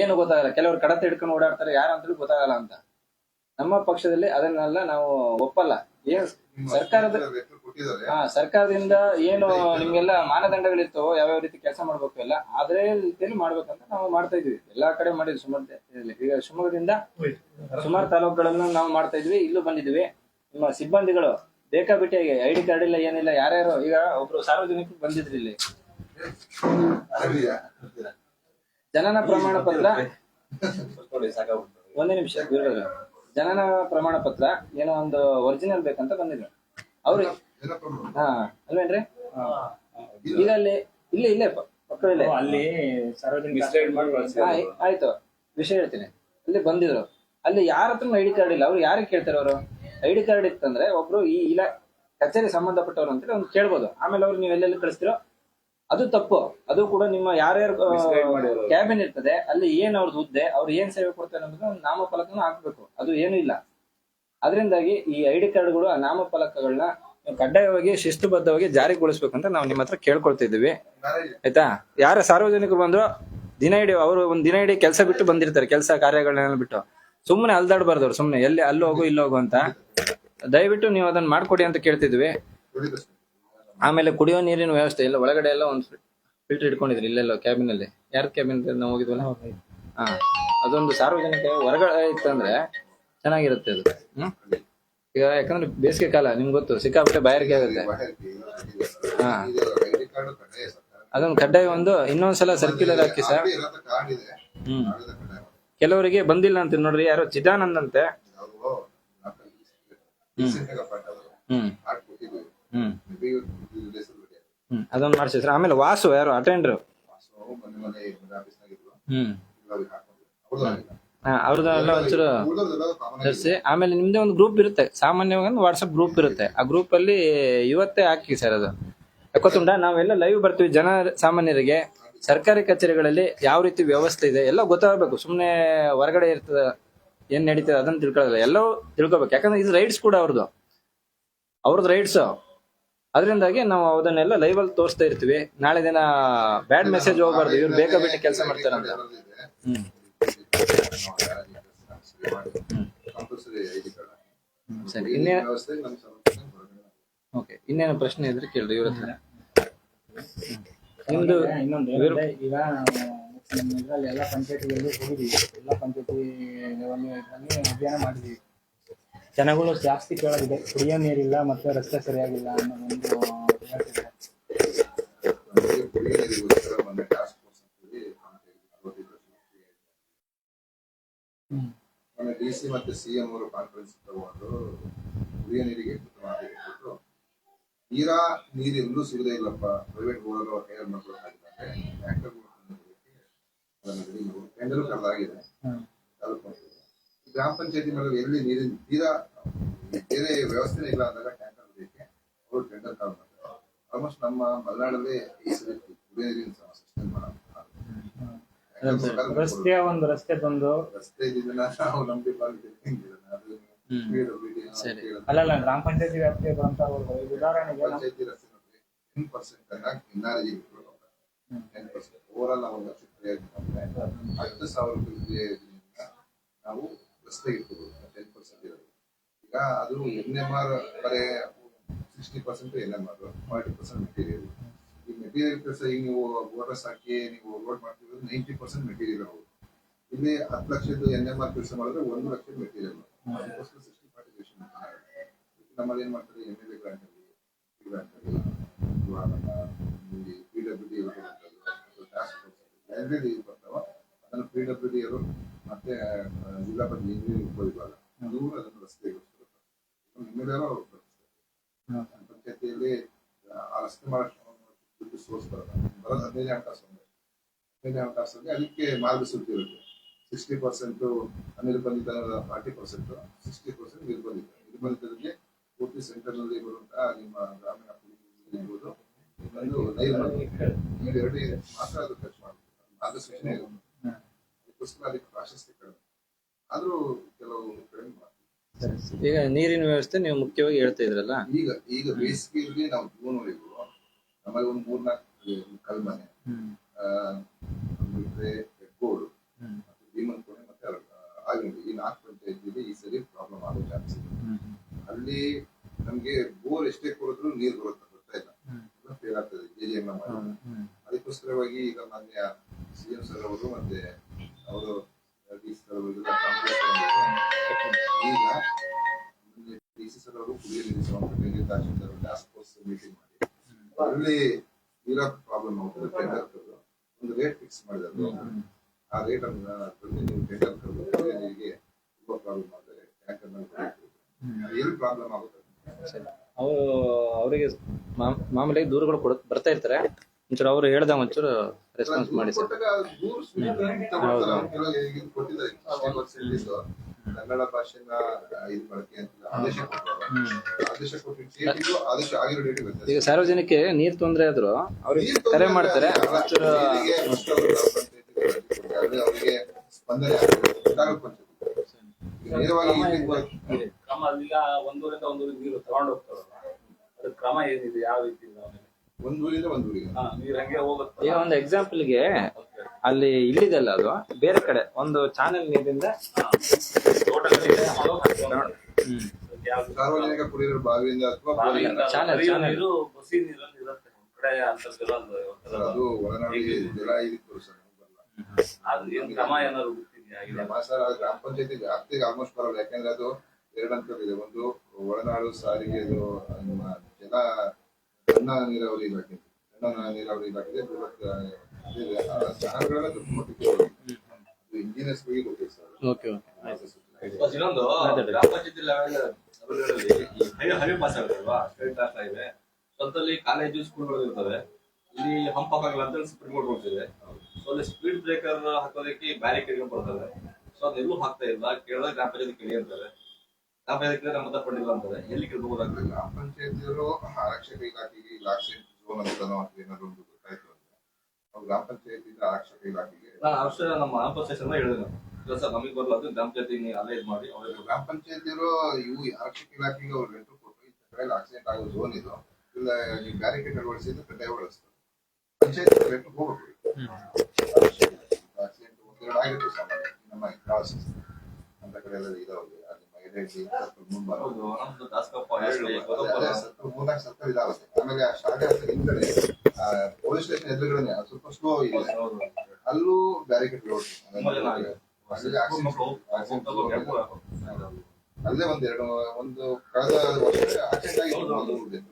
ಏನು ಗೊತ್ತಾಗಲ್ಲ. ಕೆಲವರು ಕಡತ ಹಿಡ್ಕೊಂಡು ಓಡಾಡ್ತಾರೆ, ಯಾರು ಅಂತೇಳಿ ಗೊತ್ತಾಗಲ್ಲ ಅಂತ. ನಮ್ಮ ಪಕ್ಷದಲ್ಲಿ ಅದನ್ನೆಲ್ಲ ನಾವು ಒಪ್ಪಲ್ಲ. ಏನ್ ಸರ್ಕಾರದ ಹಾ ಸರ್ಕಾರದಿಂದ ಏನು ನಿಮ್ಗೆಲ್ಲ ಮಾನದಂಡಗಳಿರ್ತವೋ ಯಾವ ರೀತಿ ಕೆಲಸ ಮಾಡ್ಬೇಕು ಎಲ್ಲ ಆದ್ರೆ ರೀತಿಯಲ್ಲಿ ಮಾಡ್ಬೇಕಂತ ನಾವು ಮಾಡ್ತಾ ಇದ್ವಿ ಎಲ್ಲಾ ಕಡೆ ಮಾಡಿದ್ವಿ ಸುಮಾರು ದೆ- ಈಗ ಶಿವಮೊಗ್ಗದಿಂದ ಸುಮಾರು ತಾಲೂಕುಗಳನ್ನು ನಾವು ಮಾಡ್ತಾ ಇದ್ವಿ ಇಲ್ಲೂ ಬಂದಿದ್ವಿ ನಿಮ್ಮ ಸಿಬ್ಬಂದಿಗಳು ಬೇಕಾಬಿಟ್ಟಿಯಾಗಿ ಐ ಡಿ ಕಾರ್ಡ್ ಇಲ್ಲ ಏನಿಲ್ಲ ಯಾರ್ಯಾರು ಈಗ ಒಬ್ರು ಸಾರ್ವಜನಿಕ ಬಂದಿದ್ರಿ ಇಲ್ಲಿ. ಜನನ ಪ್ರಮಾಣ ಪತ್ರ ಒಂದೇ ನಿಮಿಷ. ಜನನ ಪ್ರಮಾಣ ಪತ್ರ ಏನೋ ಒಂದು ಒರಿಜಿನಲ್ ಬೇಕಂತ ಬಂದಿದ್ರು ಅವ್ರು ಹಾ ಅಲ್ವೇನ್ರಿ? ಈಗ ಅಲ್ಲಿ ಇಲ್ಲೇ ಇಲ್ಲೇ ಪಕ್ಕದಲ್ಲೇ. ಅಲ್ಲಿ ಸಾರ್ವಜನಿಕ ಹಾ, ಆಯ್ತು. ವಿಷಯ ಹೇಳ್ತೀನಿ. ಅಲ್ಲಿ ಬಂದಿದ್ರು. ಅಲ್ಲಿ ಯಾರ ಹತ್ರ ಐ ಡಿ ಕಾರ್ಡ್ ಇಲ್ಲ. ಅವ್ರು ಯಾರಿಗೆ ಕೇಳ್ತಾರೆ ಅವರು? ಐಡಿ ಡಿ ಕಾರ್ಡ್ ಇತ್ತಂದ್ರೆ ಒಬ್ರು ಈ ಇಲಾ ಕಚೇರಿ ಸಂಬಂಧಪಟ್ಟವ್ರು ಅಂತೇಳಿ ಅವ್ನು ಕೇಳ್ಬೋದು. ಆಮೇಲೆ ಅವ್ರು ನೀವು ಎಲ್ಲೆಲ್ಲಿ ಕಳಿಸ್ತಿರೋ ಅದು ತಪ್ಪು. ಅದು ಕೂಡ ನಿಮ್ಮ ಯಾರ್ಯಾರು ಕ್ಯಾಬಿನ್ ಇರ್ತದೆ ಅಲ್ಲಿ ಏನ್ ಅವ್ರದ್ದು ಹುದ್ದೆ ಅವ್ರು ಏನ್ ಸೇವೆ ಕೊಡ್ತಾರೆ ಅನ್ನೋದು ಒಂದು ನಾಮಫಲಕನ ಹಾಕ್ಬೇಕು. ಅದು ಏನೂ ಇಲ್ಲ. ಅದರಿಂದಾಗಿ ಈ ಐ ಡಿ ಕಾರ್ಡ್ಗಳು ಆ ನಾಮಫಲಕಗಳನ್ನ ಕಡ್ಡಾಯವಾಗಿ ಶಿಸ್ತುಬದ್ಧವಾಗಿ ಅಂತ ನಾವು ನಿಮ್ಮ ಹತ್ರ ಕೇಳ್ಕೊಳ್ತಿದ್ದೀವಿ. ಆಯ್ತಾ? ಯಾರ ಸಾರ್ವಜನಿಕರು ಬಂದ್ರು ದಿನ ಇಡೀ ಅವರು ಒಂದ್ ದಿನ ಇಡೀ ಕೆಲಸ ಬಿಟ್ಟು ಬಂದಿರ್ತಾರೆ ಕೆಲಸ ಕಾರ್ಯಗಳನ್ನೆಲ್ಲ ಬಿಟ್ಟು. ಸುಮ್ಮನೆ ಅಲ್ದಾಡ್ಬಾರ್ದವ್ರು ಸುಮ್ಮನೆ ಎಲ್ಲಿ ಅಲ್ಲಿ ಹೋಗು ಇಲ್ಲಿ ಹೋಗು ಅಂತ. ದಯವಿಟ್ಟು ನೀವು ಅದನ್ನ ಮಾಡ್ಕೊಡಿ ಅಂತ ಕೇಳ್ತಿದ್ವಿ. ಆಮೇಲೆ ಕುಡಿಯೋ ನೀರಿನ ವ್ಯವಸ್ಥೆ ಇಲ್ಲ. ಒಳಗಡೆ ಎಲ್ಲ ಒಂದು ಫಿಲ್ಟರ್ ಇಟ್ಕೊಂಡಿದ್ರಿ ಇಲ್ಲೆಲ್ಲ ಕ್ಯಾಬಿನ್ ಅಲ್ಲಿ. ಯಾರ ಕ್ಯಾಬಿನ್ ನಾವು ಹೋಗಿದ್ವಲ್ಲ? ಹಾ ಅದೊಂದು ಸಾರ್ವಜನಿಕ ಹೊರಗಡೆ ಇತ್ತಂದ್ರೆ ಚೆನ್ನಾಗಿರುತ್ತೆ ಅದು. ಹ್ಮ್? ಈಗ ಯಾಕಂದ್ರೆ ಬೇಸಿಗೆ ಕಾಲ ನಿಮ್ಗೆ ಗೊತ್ತು ಸಿಕ್ಕಾಪಟ್ಟೆ ಬಾಯಾರಿಕೆ ಆಗುತ್ತೆ. ಹಾ. ಅದೊಂದು ಕಡ್ಡಾಯ ಒಂದು ಇನ್ನೊಂದ್ಸಲ ಸರ್ಕ್ಯುಲರ್ ಹಾಕಿ ಸರ್ ಹ್ಮ್. ಕೆಲವರಿಗೆ ಬಂದಿಲ್ಲ ಅಂತ ನೋಡ್ರಿ ಯಾರೋ ಚಿದಾನಂದ್ ಅಂತೆ. ಹ್ಮ್. ಹ್ಮ್. ಹ್ಮ್. ಅದೊಂದು ಮಾಡಿಸಿ ಸರ್. ಆಮೇಲೆ ವಾಸು ಯಾರು? ಅಟೆಂಡರ್ ಹ್ಮ್. ಹಾ ಅವ್ರದ್ದೆಲ್ಲ ಒಂಚೂರು ತರಿಸಿ ಆಮೇಲೆ ನಿಮ್ದೇ ಒಂದು ಗ್ರೂಪ್ ಇರುತ್ತೆ. ಸಾಮಾನ್ಯವಾಗಿ ಒಂದು ವಾಟ್ಸಪ್ ಗ್ರೂಪ್ ಇರುತ್ತೆ. ಆ ಗ್ರೂಪ್ ಅಲ್ಲಿ ಇವತ್ತೇ ಹಾಕಿ ಸರ್ ಅದು. ಯಾಕೊತ್ತುಂಡ ನಾವೆಲ್ಲ ಲೈವ್ ಬರ್ತೀವಿ ಜನ ಸಾಮಾನ್ಯರಿಗೆ. ಸರ್ಕಾರಿ ಕಚೇರಿಗಳಲ್ಲಿ ಯಾವ ರೀತಿ ವ್ಯವಸ್ಥೆ ಇದೆ? ಎಲ್ಲ ಗೊತ್ತಾಗಬೇಕು. ಸುಮ್ಮನೆ ಹೊರಗಡೆ ಇರ್ತದ ಏನ್ ನಡೀತದೆ ಅದನ್ನ ತಿಳ್ಕೊಳ್ಳಲ್ಲ ಎಲ್ಲವೂ ತಿಳ್ಕೊಬೇಕು. ಯಾಕಂದ್ರೆ ಇದು ರೈಟ್ಸ್ ಕೂಡ ಅವ್ರದ್ದು ಅವ್ರದ್ದು ರೈಟ್ಸ್ ಅದರಿಂದಾಗಿ ನಾವು ಅದನ್ನೆಲ್ಲ ಲೈವ್ ಅಲ್ಲಿ ತೋರಿಸ್ತಾ ಇರ್ತೀವಿ. ನಾಳೆ ದಿನ ಬ್ಯಾಡ್ ಮೆಸೇಜ್ ಹೋಗ್ಬಾರ್ದು. ಇವ್ರು ಬೇಕಾ ಬಿಟ್ಟು ಕೆಲಸ ಮಾಡ್ತಾರಂತ. ಹ್ಮ್. ಸರಿ ಇನ್ನೇ ಓಕೆ ಇನ್ನೇನು ಪ್ರಶ್ನೆ ಇದ್ರೆ ಕೇಳ್ರಿ ಇವ್ರ ಹತ್ರ. ನಿಮ್ದು ಇನ್ನೊಂದು ಈಗ ನಮ್ಮ ಇದ್ರಲ್ಲಿ ಎಲ್ಲ ಪಂಚಾಯತಿಗಳಲ್ಲಿ ಹೋಗಿದೀವಿ ಎಲ್ಲ ಪಂಚಾಯತಿ ಲೆವೆಲ್ ಇದ್ರಲ್ಲಿ ಅಭಿಯಾನ ಮಾಡಿದೀವಿ ಜನಗಳು ಜಾಸ್ತಿ ಕೇಳೋದಿದೆ ಕುಡಿಯೋ ನೀರಿಲ್ಲ ಮತ್ತೆ ರಸ್ತೆ ಸರಿಯಾಗಿಲ್ಲ ಅನ್ನೋ ಒಂದು ಹೇಳ್ತಿದ್ದಾರೆ. ಡಿ ಸಿ ಮತ್ತೆ ಸಿಎಂ ಅವರು ಕಾನ್ಫರೆನ್ಸ್ ತಗೊಂಡು ಕುಡಿಯ ನೀರಿಗೆ ಮಾತಾಡಿಬಿಟ್ಟು ತೀರಾ ನೀರು ಎಲ್ಲೂ ಸಿಗದೇ ಇಲ್ಲಪ್ಪ ಪ್ರೈವೇಟ್ ಹೋಗಲು ಹೇರ್ ಮಾಡ್ಬೇಕಾಗಿದ್ದಾರೆ ಟ್ಯಾಂಕರ್ ಟೆಂಡರ್ ಕರೆದಾಗಿದೆ ತಾಲೂಕು. ಗ್ರಾಮ ಪಂಚಾಯತಿ ಮೇಲೆ ಎಲ್ಲಿ ನೀರಿನ ತೀರಾ ಬೇರೆ ವ್ಯವಸ್ಥೆ ಇಲ್ಲ ಅಂದಾಗ ಟ್ಯಾಂಕರ್ ಬೇಕೆ? ಅವರು ಟೆಂಡರ್ ಕಾಲ್ ಮಾಡ್ತಾರೆ ಆಲ್ಮೋಸ್ಟ್ ನಮ್ಮ ಮಲೆನಾಡಲ್ಲೇ ಈ ಸರಿ ಕುಡಿಯೋ ನೀರಿನ ಸಮಸ್ಯೆ ಮಾಡೋದು ರಸ್ತೆಯ ಒಂದು ರಸ್ತೆ ಬಂದು. ರಸ್ತೆ ನಾವು ಸರಿ. ಅಲ್ಲಲ್ಲ ಗ್ರಾಮ ಪಂಚಾಯತಿ ವ್ಯಾಪ್ತಿಗೆ ಬರುವಂತ ಉದಾಹರಣೆಗೆ ಪಂಚಾಯತಿ ರಸ್ತೆ ನೋಡ್ರಿ ten percent ten percent over all ಒಂದು ಲಕ್ಷ ಹತ್ತು ಸಾವಿರ ನಾವು ರಸ್ತೆ ಇಟ್ಕೋಬಹುದು ಟೆನ್ ಪರ್ಸೆಂಟ್ ಇರೋದು ಈಗ ಅದು ಎನ್ ಎಂ ಆರ್ ಬರೇ sixty percent N M R forty percent material ಈ ಮೆಟೀರಿಯಲ್ ಕೆಲಸ ಈಗ ನೀವು ಬೋರ್ಡರ್ಸ್ ಹಾಕಿ ನೀವು ರೋಡ್ ಮಾಡ್ತಿರೋದು ನೈಂಟಿ ಪರ್ಸೆಂಟ್ ಮೆಟೀರಿಯಲ್ ಅವರು ಇಲ್ಲಿ ಹತ್ತು ಲಕ್ಷದ ಎನ್ ಎಂ ಆರ್ ಕೆಲಸ ಮಾಡಿದ್ರೆ ಒಂದು ಲಕ್ಷದ ಮೆಟೀರಿಯಲ್ ಅದಕ್ಕೋಸ್ಕರ ಸಿಕ್ಸ್ಟಿ ಪಾರ್ಟಿಷನ್ ನಮ್ಮಲ್ಲಿ ಏನು ಮಾಡ್ತಾರೆ ಎಂ ಎಲ್ ಎ ಗ್ರಾಂಟ್ ಅಲ್ಲಿ. ಗ್ರಾಂಟ್ ಅಲ್ಲಿ ಪಿ ಡಬ್ಲ್ಯೂ ಡಿ ಲೈಬ್ರರಿ ಬರ್ತಾವ. ಅದನ್ನು ಪಿ ಡಬ್ಲ್ಯೂ ಡಿ ಅವರು ಮತ್ತೆ ಜಿಲ್ಲಾ ಪಂಚಾಯತ್ ಇಂಜಿನಿಯರಿಂಗ್ ಉಪವಿಭಾಗ ಅದನ್ನು ಎಂ ಎಲ್ ಪಂಚಾಯತಿಯಲ್ಲಿ ಆ ರಸ್ತೆ ಮಾಡಕ್ಕೆ ದುಡ್ಡು ಸೋರ್ಸ್ ಬರೋದು ಹದಿನೈದು ಹಣಕಾಸು ಒಂದು ಹದಿನೈದು ಹಣಕಾಸಲ್ಲಿ ಅದಕ್ಕೆ ಮಾರ್ಗಸೂಚಿ ಇರುತ್ತೆ. ಸಿಕ್ಸ್ಟಿ ಪರ್ಸೆಂಟು ಅನಿರ್ಬಂಧಿತ ಫಾರ್ಟಿ ಪರ್ಸೆಂಟು ಸಿಕ್ಸ್ಟಿ ಪರ್ಸೆಂಟ್ ನಿರ್ಬಂಧಿತ ನಿರ್ಬಂಧಿತರಿಗೆ ಪೂರ್ತಿ ಸೆಂಟರ್ನಲ್ಲಿ ಬರುವಂತಹ ನಿಮ್ಮ ಗ್ರಾಮೀಣ ಕುಡಿಯುವ ಇರ್ಬೋದು. ಇನ್ನೊಂದು ನೈರ್ಮಲ್ಯ. ಇವೆರಡು ಮಾತ್ರ ಅದು ಖರ್ಚು ಮಾಡಬೇಕು ಮಾರ್ಗಸೂಚನೆ ಇರುತ್ತೆ ಪ್ರಾಶಸ್ತ್ಯ ಕಡಿಮೆ ಆದ್ರೂ ಕೆಲವು ಕಡಿಮೆ ಈಗ ನೀರಿನ ವ್ಯವಸ್ಥೆ ನೀವು ಮುಖ್ಯವಾಗಿ ಹೇಳ್ತಾ ಇದ್ರಲ್ಲ? ಈಗ ಈಗ ಬೇಸಿಗೆಯಲ್ಲಿ ನಾವು ಜೂನ್ವರೆಗೂ ನಮಗೆ ಒಂದು ಮೂರ್ನಾಲ್ಕು ಕಲ್ಮನೆ ಆ, ಬಿಟ್ರೆ ಹೆಗ್ಗೋಡು ಮತ್ತೆ ಭೀಮನ್ಕೋಣೆ ಮತ್ತೆ ಆಗಿಂಡಿ ಈ ನಾಲ್ಕು ಪಂಚಾಯತಿಗೆ ಈ ಸರಿ ಪ್ರಾಬ್ಲಮ್ ಅಲ್ಲಿ ನಮ್ಗೆ ಬೋರ್ ಎಷ್ಟೇ ಕೊಡಿದ್ರು ನೀರು ಬರುತ್ತೆ ಬರ್ತಾ ಇಲ್ಲ. ಫೇಲ್ ಆಗ್ತದೆ ಜೆ ಜೆ ಅದಕ್ಕೋಸ್ಕರವಾಗಿ ಈಗ ಮಾನ್ಯ ಸಿ ಎಂ ಸರ್ ಅವರು ಮತ್ತೆ ಎಲ್ಲಿ ಪ್ರಾಬ್ಲಮ್ ಆಗುತ್ತೆ. ಅವರು ಅವರಿಗೆ ಮಾಮೂಲಿ ದೂರುಗಳು ಕೊಡ ಬರ್ತಾ ಇರ್ತಾರೆ. ಒಂಚೂರು ಅವ್ರು ಹೇಳ್ದ ಒಂಚೂರು ರೆಸ್ಪಾನ್ಸ್ ಮಾಡಿ ಸರ್. ಕೊಟ್ಟಾಗ ಅದು ದೂರ ಸುಮ್ಮನೆ ತಗೊಳ್ತಾರೆ. ಅವ್ರು ಕೆಲವು ಇದು ಕೊಟ್ಟಿದ್ದಾರೆ. ಇಷ್ಟೇ ವರ್ಷ ಇದ್ದು ಕನ್ನಡ ಭಾಷೆನ ಇದು ಬಳಕೆ ಅಂತ ಆದೇಶ ಕೊಟ್ಟರು ಆದೇಶ ಕೊಟ್ಟಿದ್ದು ಆದೇಶ ಆಗಿರೋ ಡೇಟ್ ವ್ಯತ್ಯಾಸ ಈಗ ಸಾರ್ವಜನಿಕ ನೀರ್ ತೊಂದ್ರೆ ಆದ್ರು ಅವ್ರಿಗೆ ಕರೆ ಮಾಡ್ತಾರೆ. ಒಂಚೂರು ನೀರಿಗೆ ಅವರಿಗೆ ಸ್ಪಂದನೆ ಪಂಚಾಯ್ತಿ ಈಗ ನೇರವಾಗಿ ಇಲ್ಲಿಗೆ ಬ- ಕ್ರಮ ಈಗ ಒಂದೂರಿಂದ ಒಂದೂರಿಗೆ ನೀರು ತಗೊಂಡು ಹೋಗ್ತಾರಲ್ಲ ಅದ್ರ ಕ್ರಮ ಏನಿದೆ ಯಾವ ರೀತಿ ಒಂದೂರಿಂದ ಒಂದೂರಿಗೆ ಒಂದ್ ಊರಿಂದ ಒಂದ್ ಊರಿಗೆ ಹಾ ನೀರ್ ಹಂಗೆ ಹೋಗುತ್ತೆ ಈಗ ಒಂದು ಎಕ್ಸಾಂಪಲ್ಗೆ ಅಲ್ಲಿ ಇಲ್ಲಿದೆಲ್ಲ ಅದು ಬೇರೆ ಕಡೆ ಒಂದು ಚಾನೆಲ್ ನೀರಿಂದ ಇದೆ, ಅದಕ್ಕೆ ಯಾವ್ದು ಸಾರ್ವಜನಿಕ ಕುಡಿಯುವ ಬಾವಿಯಿಂದ ಅಥವಾ ಬಾವಿಯಿಂದ ಚಾನಲ್. ನೀರು ಬಸಿ ನೀರಲ್ಲಿ ಇರುತ್ತೆ ಒಂದ್ ಕಡೆ ಅಂತರ್ಜಲ ಒಂದು ಅದು ಒಳನಾಡಿಗೆ ಜಲ ಇದಿತ್ತು ಸರ್ ಅದು ಏನು ಕ್ರಮ ಏನಾದ್ರು ಗ್ರಾಮ ಪಂಚಾಯತಿ ವ್ಯಾಪ್ತಿಗೆ ಆಲ್ಮೋಸ್ಟ್ ಬರಲ್ಲ. ಯಾಕಂದ್ರೆ ಅದು ಎರಡು ಒಂದು ಒಳನಾಡು ಸಾರಿಗೆ ಇದು ನಮ್ಮ ಜಲ ಸಣ್ಣ ನೀರಾವರಿ ಇಲಾಖೆ. ಸಣ್ಣ ನೀರಾವರಿ ಇಲಾಖೆ ಬೃಹತ್ ಸಹಗಳೆಲ್ಲ. ಇಂಜಿನಿಯರ್ಸ್ ಬಗ್ಗೆ ಗೊತ್ತಿದೆ ಸರ್. ಇನ್ನೊಂದು ಗ್ರಾಮ ಪಂಚಾಯತಿ ಲೆವೆಲ್ ಲೆವೆಲ್ಗಳಲ್ಲಿ ಈ ಹೈವೇ ಪಾಸ್ ಆಗುತ್ತಲ್ವಾ ಸ್ಟೇಟ್ ಆಗ್ತಾ ಇದೆ ಸ್ವಂತಲ್ಲಿ ಕಾಲೇಜು ಸ್ಕೂಲ್ಗಳು ಇರ್ತವೆ. ಇಲ್ಲಿ ಹಂಪ್ ಹಾಕಂಗಿಲ್ಲ ಅಂತ ಸುಪ್ರೀಂ ಕೋರ್ಟ್ ಹೋಗ್ತಿದೆ ಸೊ ಅಲ್ಲಿ ಸ್ಪೀಡ್ ಬ್ರೇಕರ್ ಹಾಕೋದಕ್ಕೆ ಬ್ಯಾರಿಕೇಡ್ ಬರ್ತಾರೆ. ಸೊ ಅದೆಲ್ಲೂ ಹಾಕ್ತಾ ಇಲ್ಲ. ಕೇಳಿದ್ರೆ ಗ್ರಾಮ ಪಂಚಾಯತಿ ಕೇಳಿ ಅಂತಾರೆ. ಗ್ರಾಮ ಪಂಚಾಯತಿ ಕೇಳಿದ್ರೆ ಮತ ಪಡೆದಿಲ್ಲ ಅಂತಾರೆ. ಎಲ್ಲಿ ಕೇಳ್ಬೋದಾಗ್ತದೆ ಗ್ರಾಮ ಪಂಚಾಯತಿಯವರು ಆರಕ್ಷಕ ಇಲಾಖೆಗೆ ಇಲಾಖೆ ಝೋನ್ ಅಂತನೋ ಅಥವಾ ಏನಾದ್ರು ಒಂದು ಗೊತ್ತಾಯ್ತು ಅಂದ್ರೆ. ಅವ್ರು ಗ್ರಾಮ ಪಂಚಾಯತಿಯಿಂದ ಆರಕ್ಷಕ ಇಲಾಖೆಗೆ ನಾನು ಅಷ್ಟೇ ನಮ್ಮ ಆಂಪ ಸ್ಟೇಷನ್ ಹೇಳಿದೆ. ಇಲ್ಲ ಸರ್ ನಮಗೆ ಬರಲ್ಲ ಅದು ಗ್ರಾಮ ಪಂಚಾಯತಿ ಅಲೈಸ್ ಮಾಡಿ. ಅವ್ರಿಗೆ ಗ್ರಾಮ ಪಂಚಾಯತಿಯವರು ಇವು ಆರಕ್ಷಕ ಇಲಾಖೆಗೆ ಅವ್ರು ಲೆಟರ್ ಕೊಟ್ಟು ಈ ಕಡೆ ಆಕ್ಸಿಡೆಂಟ್ ಆಗೋ ಝೋನ್ ಇದು. ಇಲ್ಲ ನೀವು ಬ್ಯಾರಿಕೇಡ್ ಅಳವಡಿಸಿದ್ರೆ ಕಡ್ಡಾಯ ಬಳಸ್ತಾರೆ ಪಂಚಾಯತ್ ಒಂದ್ ಒಂದೆರಡು ನಮ್ಮ ಕ್ರಾಸ್ ಅಂತ ಕಡೆ ಎಲ್ಲ ಇದಾಗುತ್ತೆ ಆಮೇಲೆ ಆ ಪೊಲೀಸ್ ಸ್ಟೇಷನ್ ಸ್ವಲ್ಪ ಸ್ಲೋ ಅಲ್ಲೂ. ಅಲ್ಲಿ. ಅಲ್ಲೇ ಒಂದೆರಡು ಒಂದು ಕಳೆದ ವರ್ಷ ಆಕ್ಸಿಡೆಂಟ್ ಆಗಿತ್ತು ಅದು ಡೆತ್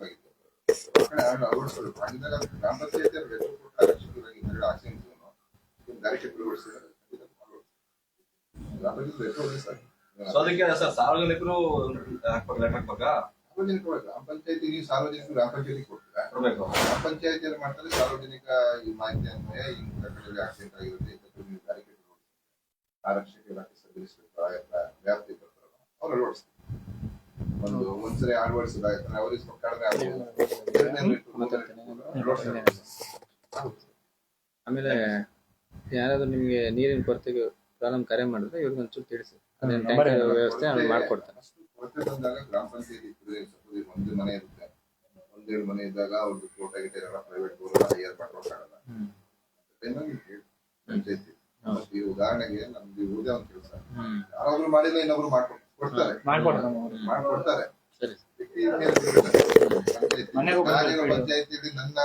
ಸರ್ ಸಾರ್ವಜನಿಕರು ಹಾಕ್ಬೇಕು ಲೆಟರ್ ಹಾಕ್ಬೇಕಾ ಸಾರ್ವಜನಿಕ ಗ್ರಾಮ ಪಂಚಾಯತಿಗೆ ಸಾರ್ವಜನಿಕರು ಗ್ರಾಮ ಪಂಚಾಯತಿ ಕೊಡ್ತಾರೆ ಕೊಡ್ಬೇಕು. ಗ್ರಾಮ ಪಂಚಾಯತಿಯಲ್ಲಿ ಮಾಡ್ತಾರೆ ಸಾರ್ವಜನಿಕ ಈ ಮಾಹಿತಿ ಅನ್ವಯ ಆಕ್ಸಿಡೆಂಟ್ ಆಗಿರುತ್ತೆ ಬ್ಯಾರಿಕೇಡ್ ಆರಕ್ಷಕ ಇಲಾಖೆ ಒಂದು ಒಂದ್ಸರಿ ಅವ್ರಿಗೆ ರೇಟು, ಮೂರನೇ ರೇಟು ಅಳವಡಿಸ್ತಾರೆ. ಆಮೇಲೆ ಯಾರಾದ್ರೂ ನಿಮ್ಗೆ ನೀರಿನ ಕೊರತೆಗೆ ಪ್ರಾಬ್ಲಮ್ ಕರೆ ಮಾಡಿದ್ರೆ ಇವ್ರಿಗೆ ಒಂಚೂರು ತಿಳಿಸಿ. ಅದೇನು ಟ್ಯಾಂಕರ್ ವ್ಯವಸ್ಥೆ ಅವ್ರು ಮಾಡ್ಕೊಡ್ತಾರೆ. ಅಷ್ಟು ಕೊರತೆ ಬಂದಾಗ ಗ್ರಾಮ ಪಂಚಾಯತಿ ಸಪೋಸ್ ಒಂದು ಮನೆ ಇರುತ್ತೆ. ಒಂದೆರಡು ಮನೆ ಇದ್ದಾಗ ಅವ್ರದ್ದು ತೋಟ ಗಿಟ ಎಲ್ಲ ಪ್ರೈವೇಟ್ ಬೋರ್ ಹೈಯರ್ ಮಾಡ್ಕೊಳಕ್ಕಾಗಲ್ಲ ಟೈಮಲ್ಲಿ ಪಂಚಾಯತಿ. ಈ ಉದಾಹರಣೆಗೆ ನಮ್ದು ಇರುವುದೇ ಒಂದು ಕೆಲಸ. ಯಾರಾದ್ರೂ ಮಾಡಿಲ್ಲ ಇನ್ನೊಬ್ರು ಮಾಡ್ಕೊಡ್ತಾರೆ ಕೊಡ್ತಾರೆ. ಮಾಡ್ಕೊಡ್ತಾರೆ ಸರಿ ಈ ಮೇಲೆ ಬಿಡ್ತಾರೆ. ಪಂಚಾಯ್ತಿ. ನಾನೇನೋ ಪಂಚಾಯ್ತಿಯಲ್ಲಿ ನನ್ನ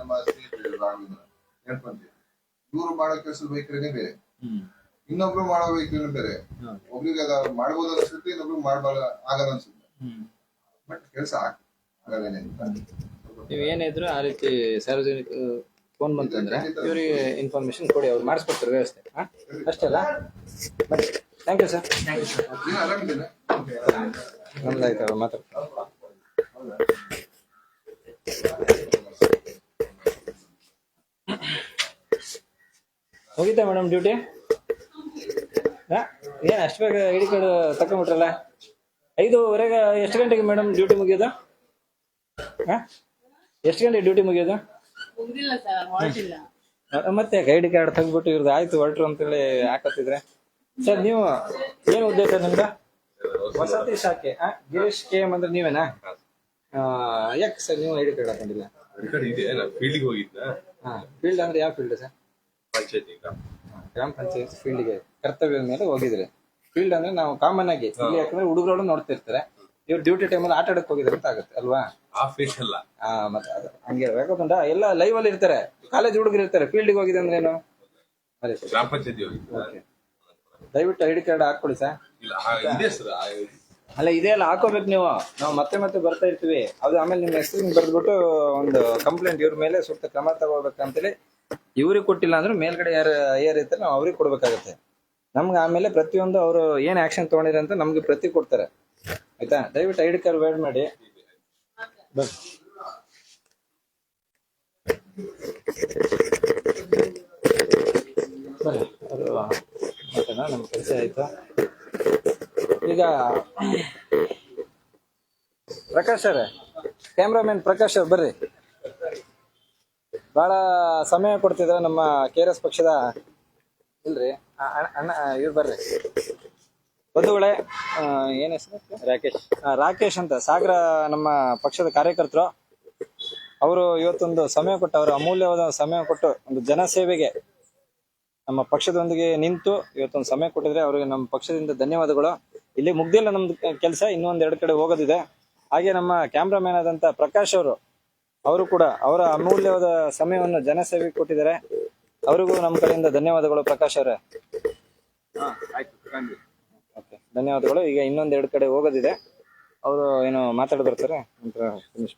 ನಮ್ಮ ಸ್ನೇಹಿತರು ರಾಘವೇಂದ್ರ ಇವರು ಮಾಡೋ ವೈಖರಿನೇ ಬೇರೆ. ಇನ್ನೊಬ್ರು ಮಾಡೋ ವೈಖರಿನೇ ಬೇರೆ. ಒಬ್ರಿಗೆ ಅದ ಮಾಡ್ಬೋದು ಅನ್ಸುತ್ತೆ ಇನ್ನೊಬ್ರು ಮಾಡಬಾರ ಆಗಲ್ಲ ಅನ್ಸುತ್ತೆ. ಬಟ್ ಕೆಲಸ ಆಗಲ್ಲ ನೀವು ಏನಿದ್ರು ಆ ರೀತಿ ಸಾರ್ವಜನಿಕ ಫೋನ್ ಬಂತಂದ್ರೆ ಇವರಿಗೆ ಇನ್ಫಾರ್ಮೇಶನ್ ಕೊಡಿ ಅವ್ರು ಮಾಡಿಸ್ಕೊಡ್ತಾರೆ ವ್ಯವಸ್ಥೆ? ಅಷ್ಟೇ ಅಲ್ಲ? ಥ್ಯಾಂಕ್ ಯು ಸರ್ ನಮ್ದಾಯ್ತು ಅವ್ರು ಮಾತಾಡ್ತಾರೆ ಹೋಗಿತ್ತಾ ಮೇಡಮ್ ಡ್ಯೂಟಿ. ಏನು ಅಷ್ಟು ಬೇಗ ಐಡಿ ಕಾರ್ಡ್ ತಕೊಂಬಿಟ್ರಲ್ಲ ಐದುವರೆಗೆ ಎಷ್ಟು ಗಂಟೆಗೆ ಮೇಡಮ್ ಡ್ಯೂಟಿ ಮುಗಿಯೋದು? ಹಾಂ ಎಷ್ಟು ಗಂಟೆಗೆ ಡ್ಯೂಟಿ ಮುಗಿಯೋದು? ಮತ್ತೆ ಸರ್ ಹೊರಟಿಲ್ಲ. ಅಹ್, ಮತ್ತೆ ಐಡಿ ಕಾರ್ಡ್ ತೆಗ್ದ್ಬಿಟ್ಟು ಇವ್ರದ್ದು ಆಯ್ತು ಹೊರಟ್ರು ಅಂತೇಳಿ ಹಾಕತ್ತಿದ್ರೆ? ಸರ್ ನೀವು ಏನು ಉದ್ದೇಶ ನಿಮ್ದು? ವಸತಿ ಶಾಖೆ? ಗಿರೀಶ್ ಕೆ ಎಂ ಅಂದ್ರೆ ನೀವೇನಾ? ಯಾಕೆ ಸರ್ ನೀವು ಐಡಿ ಕಾರ್ಡ್ ಹಾಕೊಂಡಿಲ್ಲ ಇದೆ ನಾನು ಫೀಲ್ಡ್ಗೆ ಹೋಗಿದ್ನ. ಹಾ ಫೀಲ್ಡ್ ಅಂದ್ರೆ ಯಾವ ಫೀಲ್ಡ್ ಸರ್? ಪಂಚಾಯತಿ ಗ್ರಾಮ. ಪಂಚಾಯತ್ ಫೀಲ್ಡ್ಗೆ ಕರ್ತವ್ಯದ ಮೇಲೆ ಹೋಗಿದ್ರೆ. ಫೀಲ್ಡ್ ಅಂದ್ರೆ ನಾವು ಕಾಮನ್ ಆಗಿ ಇಲ್ಲಿ ಯಾಕಂದ್ರೆ ಹುಡುಗರು ನೋಡ್ತಿರ್ತಾರೆ ಇವ್ರು ಡ್ಯೂಟಿ ಟೈಮಲ್ಲಿ ಆಟ ಆಡಕ್ ಹೋಗಿದ್ರೆ ಅಂತ ಆಗುತ್ತೆ ಅಲ್ವಾ? ಆ ಫೀಲ್ಡ್ ಅಲ್ಲ. ಆ ಮತ್ತೆ ಅದು ಹಂಗೆ ಯಾಕಂದ್ರೆ ಎಲ್ಲ ಲೈವ್ ಅಲ್ಲಿ ಇರ್ತಾರೆ. ಕಾಲೇಜ್ ಹುಡುಗರು ಇರ್ತಾರೆ. ಫೀಲ್ಡ್ಗೆ ಹೋಗಿದೆ ಅಂದ್ರೆ ಏನು? ಅದೇ ಸರ್. ಗ್ರಾಮ ಪಂಚಾಯತಿ ಹೋಗಿದ್ದ ದಯವಿಟ್ಟು ಐ ಡಿ ಕಾರ್ಡ್ ಹಾಕೊಳ್ಳಿ ಸರ್. ಇಲ್ಲ ಇದೆ ಸರ್ ಅಲ್ಲ ಇದೇ ಅಲ್ಲ ಹಾಕೋಬೇಕು ನೀವು. ನಾವು ಮತ್ತೆ ಮತ್ತೆ ಬರ್ತಾ ಇರ್ತೀವಿ. ಅದು ಆಮೇಲೆ ನಿಮ್ಮ ಹೆಸರು ಬರ್ದ್ಬಿಟ್ಟು ಒಂದು ಕಂಪ್ಲೇಂಟ್ ಇವ್ರ ಮೇಲೆ ಸೂಕ್ತ ಕ್ರಮ ತಗೋಬೇಕಂತೇಳಿ ಇವ್ರಿಗೆ ಕೊಟ್ಟಿಲ್ಲ ಅಂದ್ರೆ ಮೇಲ್ಗಡೆ ಯಾರು ಏರ್ ಇರ್ತಾರೆ ನಾವು ಅವ್ರಿಗೆ ಕೊಡ್ಬೇಕಾಗತ್ತೆ. ನಮ್ಗೆ ಆಮೇಲೆ ಪ್ರತಿಯೊಂದು ಅವರು ಏನು ಆಕ್ಷನ್ ತೊಗೊಂಡಿರ ಅಂತ ನಮ್ಗೆ ಪ್ರತಿ ಕೊಡ್ತಾರೆ. ಆಯ್ತಾ? ದಯವಿಟ್ಟು ಐ ಡಿ ಕಾರ್ಡ್ ವೇಡ್ ಮಾಡಿ. ಬನ್ನಿ. ಬನ್ನಿ. ಅದು ನಮ್ಮ ಕೆಲಸ ಆಯ್ತು? ಈಗ ಪ್ರಕಾಶ್ ಅವ್ರೆ ಕ್ಯಾಮ್ರಾಮನ್ ಪ್ರಕಾಶ್ ಅವ್ರು ಬರ್ರಿ. ಬಹಳ ಸಮಯ ಕೊಡ್ತಿದ್ರ ನಮ್ಮ ಕೆ ಆರ್ ಎಸ್ ಪಕ್ಷದ. ಇಲ್ರಿ ಅಣ್ಣ ಇವ್ರು ಬರ್ರಿ. ಬಂಧುಗಳೇ ಏನ್ ಹೆಸರು? ರಾಕೇಶ್. ರಾಕೇಶ್ ಅಂತ ಸಾಗರ ನಮ್ಮ ಪಕ್ಷದ ಕಾರ್ಯಕರ್ತರು. ಅವರು ಇವತ್ತೊಂದು ಸಮಯ ಕೊಟ್ಟು ಅವರು ಅಮೂಲ್ಯವಾದ ಸಮಯ ಕೊಟ್ಟು ಒಂದು ಜನಸೇವೆಗೆ ನಮ್ಮ ಪಕ್ಷದೊಂದಿಗೆ ನಿಂತು ಇವತ್ತೊಂದು ಸಮಯ ಕೊಟ್ಟಿದ್ರೆ ಅವರಿಗೆ ನಮ್ಮ ಪಕ್ಷದಿಂದ ಧನ್ಯವಾದಗಳು. ಇಲ್ಲಿ ಮುಗ್ದಿಲ್ಲ ನಮ್ದು ಕೆಲಸ ಇನ್ನೊಂದ್ ಎರಡು ಕಡೆ ಹೋಗೋದಿದೆ. ಹಾಗೆ ನಮ್ಮ ಕ್ಯಾಮ್ರಾಮ್ಯಾನ್ ಆದಂತ ಪ್ರಕಾಶ್ ಅವರು ಅವರು ಕೂಡ ಅವರ ಅಮೂಲ್ಯವಾದ ಸಮಯವನ್ನು ಜನಸೇವೆಗೆ ಕೊಟ್ಟಿದ್ದಾರೆ. ಅವರಿಗೂ ನಮ್ಮ ಕಡೆಯಿಂದ ಧನ್ಯವಾದಗಳು ಪ್ರಕಾಶ್ ಅವರೇ. ಓಕೆ ಧನ್ಯವಾದಗಳು. ಈಗ ಇನ್ನೊಂದ್ ಎರಡು ಕಡೆ ಹೋಗೋದಿದೆ. ಅವರು ಏನು ಮಾತಾಡಿ ಬರ್ತಾರೆ ನಂತರ ಫಿನಿಶ್